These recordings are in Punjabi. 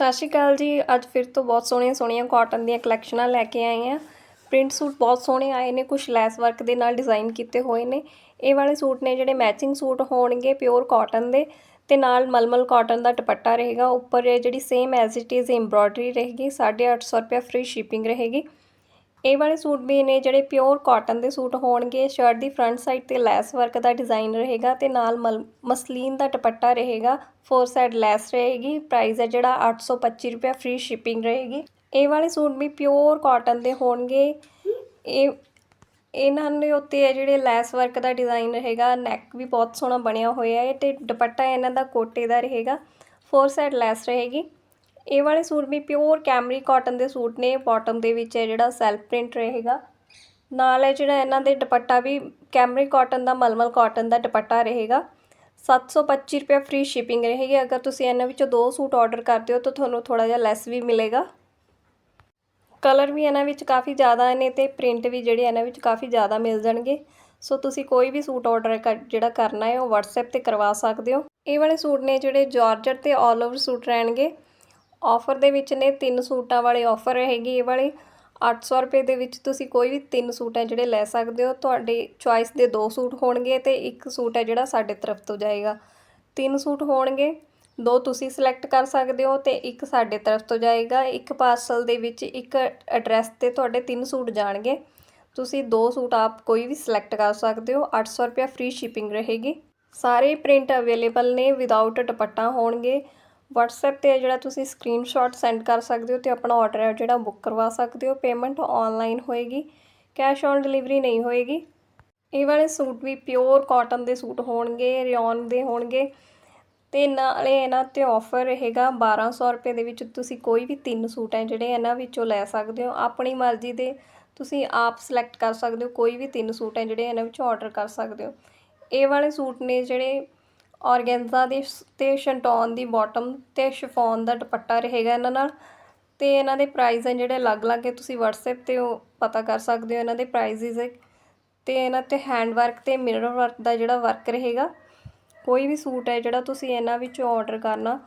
ਸਤਿ ਸ਼੍ਰੀ ਅਕਾਲ ਜੀ। ਅੱਜ ਫਿਰ ਤੋਂ ਬਹੁਤ ਸੋਹਣੀਆਂ ਸੋਹਣੀਆਂ ਕਾਟਨ ਦੀਆਂ ਕਲੈਕਸ਼ਨਾਂ ਲੈ ਕੇ ਆਏ ਹਾਂ। ਪ੍ਰਿੰਟ ਸੂਟ ਬਹੁਤ ਸੋਹਣੇ ਆਏ ਨੇ ਕੁਝ ਲੈਸ ਵਰਕ ਦੇ ਨਾਲ ਡਿਜ਼ਾਈਨ ਕੀਤੇ ਹੋਏ ਨੇ। ਇਹ ਵਾਲੇ ਸੂਟ ਨੇ ਜਿਹੜੇ ਮੈਚਿੰਗ ਸੂਟ ਹੋਣਗੇ ਪਿਓਰ ਕਾਟਨ ਦੇ ਤੇ ਨਾਲ ਮਲਮਲ ਕਾਟਨ ਦਾ ਦੁਪੱਟਾ ਰਹੇਗਾ। ਉੱਪਰ ਜਿਹੜੀ same as it is embroidery ਰਹੇਗੀ 850 ਰੁਪਏ ਫ੍ਰੀ ਸ਼ਿਪਿੰਗ ਰਹੇਗੀ। ਇਹ ਵਾਲੇ ਸੂਟ ਵੀ ਨੇ ਜਿਹੜੇ ਪਿਓਰ ਕਾਟਨ ਦੇ ਸੂਟ ਹੋਣਗੇ ਸ਼ਰਟ ਦੀ ਫਰੰਟ ਸਾਈਡ ਤੇ ਲੈਸ ਵਰਕ ਦਾ ਡਿਜ਼ਾਈਨ ਰਹੇਗਾ ਤੇ ਨਾਲ ਮਲ- ਮਸਲੀਨ ਦਾ ਦੁਪੱਟਾ ਰਹੇਗਾ ਫੋਰ ਸਾਈਡ ਲੈਸ ਰਹੇਗੀ ਪ੍ਰਾਈਸ ਹੈ ਜਿਹੜਾ 825 ਰੁਪਏ ਫ੍ਰੀ ਸ਼ਿਪਿੰਗ ਰਹੇਗੀ। ਇਹ ਵਾਲੇ ਸੂਟ ਵੀ ਪਿਓਰ ਕਾਟਨ ਦੇ ਹੋਣਗੇ। ਇਹ, ਇਹਨਾਂ ਦੇ ਉੱਤੇ ਹੈ ਜਿਹੜੇ ਲੈਸ ਵਰਕ ਦਾ ਡਿਜ਼ਾਈਨ ਰਹੇਗਾ ਨੈਕ ਵੀ ਬਹੁਤ ਸੋਹਣਾ ਬਣਿਆ ਹੋਇਆ ਹੈ ਤੇ ਦੁਪੱਟਾ ਇਹਨਾਂ ਦਾ ਕੋਟੇ ਦਾ ਰਹੇਗਾ ਫੋਰ ਸਾਈਡ ਲੈਸ ਰਹੇਗੀ। ਇਹ ਵਾਲੇ ਸੂਟ ਵੀ ਪਿਓਰ ਕੈਮਰੀ ਕਾਟਨ ਦੇ ਸੂਟ ਨੇ ਬਾਟਮ ਦੇ ਵਿੱਚ ਹੈ ਜਿਹੜਾ ਸੈਲਫ ਪ੍ਰਿੰਟ ਰਹੇਗਾ। ਨਾਲ ਹੈ ਜਿਹੜਾ ਇਹਨਾਂ ਦੇ ਦੁਪੱਟਾ ਵੀ ਕੈਮਰੀ ਕਾਟਨ ਦਾ, ਮਲਮਲ ਕਾਟਨ ਦਾ ਦੁਪੱਟਾ ਰਹੇਗਾ। 725 ਰੁਪਏ ਫ੍ਰੀ ਸ਼ਿਪਿੰਗ ਰਹੇਗੀ। ਅਗਰ ਤੁਸੀਂ ਇਹਨਾਂ ਵਿੱਚੋਂ ਦੋ ਸੂਟ ਆਰਡਰ ਕਰਦੇ ਹੋ, ਤਾਂ ਤੁਹਾਨੂੰ ਥੋੜਾ ਜਿਹਾ ਲੈਸ ਵੀ ਮਿਲੇਗਾ। ਕਲਰ ਵੀ ਇਹਨਾਂ ਵਿੱਚ ਕਾਫੀ ਜ਼ਿਆਦਾ ਨੇ ਤੇ ਪ੍ਰਿੰਟ ਵੀ ਜਿਹੜੇ ਇਹਨਾਂ ਵਿੱਚ ਕਾਫੀ ਜ਼ਿਆਦਾ ਮਿਲ ਜਾਣਗੇ। ਸੋ ਤੁਸੀਂ ਕੋਈ ਵੀ ਸੂਟ ਆਰਡਰ ਜਿਹੜਾ ਕਰਨਾ ਹੈ, ਉਹ WhatsApp ਤੇ ਕਰਵਾ ਸਕਦੇ ਹੋ। ਇਹ ਵਾਲੇ ਸੂਟ ਨੇ ਜਿਹੜੇ ਜਾਰਜਟ ਤੇ ਆਲ ਓਵਰ ਸੂਟ ਰਹਿਣਗੇ। ਆਫਰ ਦੇ ਵਿੱਚ ਨੇ ਤਿੰਨ ਸੂਟਾਂ ਵਾਲੇ ਆਫਰ ਰਹੇਗੀ ਇਹ ਵਾਲੇ। 800 ਰੁਪਏ ਦੇ ਵਿੱਚ ਤੁਸੀਂ ਕੋਈ ਵੀ ਤਿੰਨ ਸੂਟ ਹੈ ਜਿਹੜੇ ਲੈ ਸਕਦੇ ਹੋ, ਤੁਹਾਡੇ ਚੁਆਇਸ ਦੇ ਦੋ ਸੂਟ ਹੋਣਗੇ ਤੇ ਇੱਕ ਸੂਟ ਹੈ ਜਿਹੜਾ ਸਾਡੇ ਤਰਫ ਤੋਂ ਜਾਏਗਾ। ਤਿੰਨ ਸੂਟ ਹੋਣਗੇ, ਦੋ ਤੁਸੀਂ ਸਿਲੈਕਟ ਕਰ ਸਕਦੇ ਹੋ ਤੇ ਇੱਕ ਸਾਡੇ ਤਰਫ ਤੋਂ ਜਾਏਗਾ। ਇੱਕ ਪਾਰਸਲ ਦੇ ਵਿੱਚ ਇੱਕ ਐਡਰੈਸ ਤੇ ਤੁਹਾਡੇ ਤਿੰਨ ਸੂਟ ਜਾਣਗੇ। ਤੁਸੀਂ ਦੋ ਸੂਟ ਆਪ ਕੋਈ ਵੀ ਸਿਲੈਕਟ ਕਰ ਸਕਦੇ ਹੋ 800 ਰੁਪਏ ਫ੍ਰੀ ਸ਼ਿਪਿੰਗ ਰਹੇਗੀ। ਸਾਰੇ ਪ੍ਰਿੰਟ ਅਵੇਲੇਬਲ ਨੇ ਵਿਦਆਊਟ ਦੁਪੱਟਾ ਹੋਣਗੇ। ਵਟਸਐਪ ਤੇ ਜਿਹੜਾ ਤੁਸੀਂ ਸਕਰੀਨਸ਼ਾਟ ਸੈਂਡ ਕਰ ਸਕਦੇ ਹੋ ਤੇ ਆਪਣਾ ਆਰਡਰ ਹੈ ਜਿਹੜਾ ਬੁੱਕ ਕਰਵਾ ਸਕਦੇ ਹੋ ਪੇਮੈਂਟ ਆਨਲਾਈਨ ਹੋਏਗੀ ਕੈਸ਼ ਔਨ ਡਿਲੀਵਰੀ ਨਹੀਂ ਹੋਏਗੀ। ਇਹ ਵਾਲੇ ਸੂਟ ਵੀ ਪਿਓਰ ਕਾਟਨ ਦੇ ਸੂਟ ਹੋਣਗੇ ਰਿਓਨ ਦੇ ਹੋਣਗੇ ਤੇ ਨਾਲੇ ਇਹਨਾਂ ਤੇ ਆਫਰ ਰਹੇਗਾ 1200 ਰੁਪਏ ਦੇ ਵਿੱਚ। ਤੁਸੀਂ ਕੋਈ ਵੀ ਤਿੰਨ ਸੂਟ ਹੈ ਜਿਹੜੇ ਇਹਨਾਂ ਵਿੱਚੋਂ ਲੈ ਸਕਦੇ ਹੋ, ਆਪਣੀ ਮਰਜ਼ੀ ਦੇ ਤੁਸੀਂ ਆਪ ਸਿਲੈਕਟ ਕਰ ਸਕਦੇ ਹੋ, ਕੋਈ ਵੀ ਤਿੰਨ ਸੂਟ ਹੈ ਜਿਹੜੇ ਇਹਨਾਂ ਵਿੱਚੋਂ ਆਰਡਰ ਕਰ ਸਕਦੇ ਹੋ। ਇਹ ਵਾਲੇ ਸੂਟ ਨੇ ਜਿਹੜੇ ਔਰਗੈਂਜ਼ਾ ਦੀ ਸ- ਤੇ ਸ਼ੰਟੌਨ ਦੀ ਬੋਟਮ ਅਤੇ ਸ਼ਿਫੋਨ ਦਾ ਦੁਪੱਟਾ ਰਹੇਗਾ ਇਹਨਾਂ ਨਾਲ। ਅਤੇ ਇਹਨਾਂ ਦੇ ਪ੍ਰਾਈਜ਼ ਹੈ ਜਿਹੜੇ ਅਲੱਗ-ਅਲੱਗ ਹੈ, ਤੁਸੀਂ ਵਟਸਐਪ ਤੇ ਉਹ ਪਤਾ ਕਰ ਸਕਦੇ ਹੋ ਇਹਨਾਂ ਦੇ ਪ੍ਰਾਈਸਿਸ ਅਤੇ ਇਹਨਾਂ ਤੇ ਹੈਂਡ ਵਰਕ ਤੇ ਮਿਰਰ ਵਰਕ ਦਾ ਜਿਹੜਾ ਵਰਕ ਰਹੇਗਾ, ਕੋਈ ਵੀ ਸੂਟ ਹੈ ਜਿਹੜਾ ਤੁਸੀਂ ਇਹਨਾਂ ਵਿੱਚੋਂ ਆਰਡਰ ਕਰਨਾ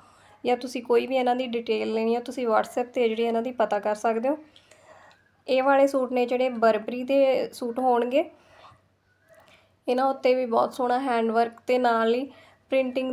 ਜਾਂ ਤੁਸੀਂ ਕੋਈ ਵੀ ਇਹਨਾਂ ਦੀ ਡਿਟੇਲ ਲੈਣੀ ਹੈ, ਤੁਸੀਂ ਵਟਸਐਪ ਤੇ ਜਿਹੜੀ ਇਹਨਾਂ ਦੀ ਪਤਾ ਕਰ ਸਕਦੇ ਹੋ। ਇਹ ਵਾਲੇ ਸੂਟ ਨੇ ਜਿਹੜੇ ਬਰਬਰੀ ਦੇ ਸੂਟ ਹੋਣਗੇ। ਇਹਨਾਂ ਉੱਤੇ ਵੀ ਬਹੁਤ ਸੋਹਣਾ ਹੈਂਡ ਵਰਕ ਤੇ ਨਾਲ ਹੀ ਪ੍ਰਿੰਟਿੰਗ ਦਾ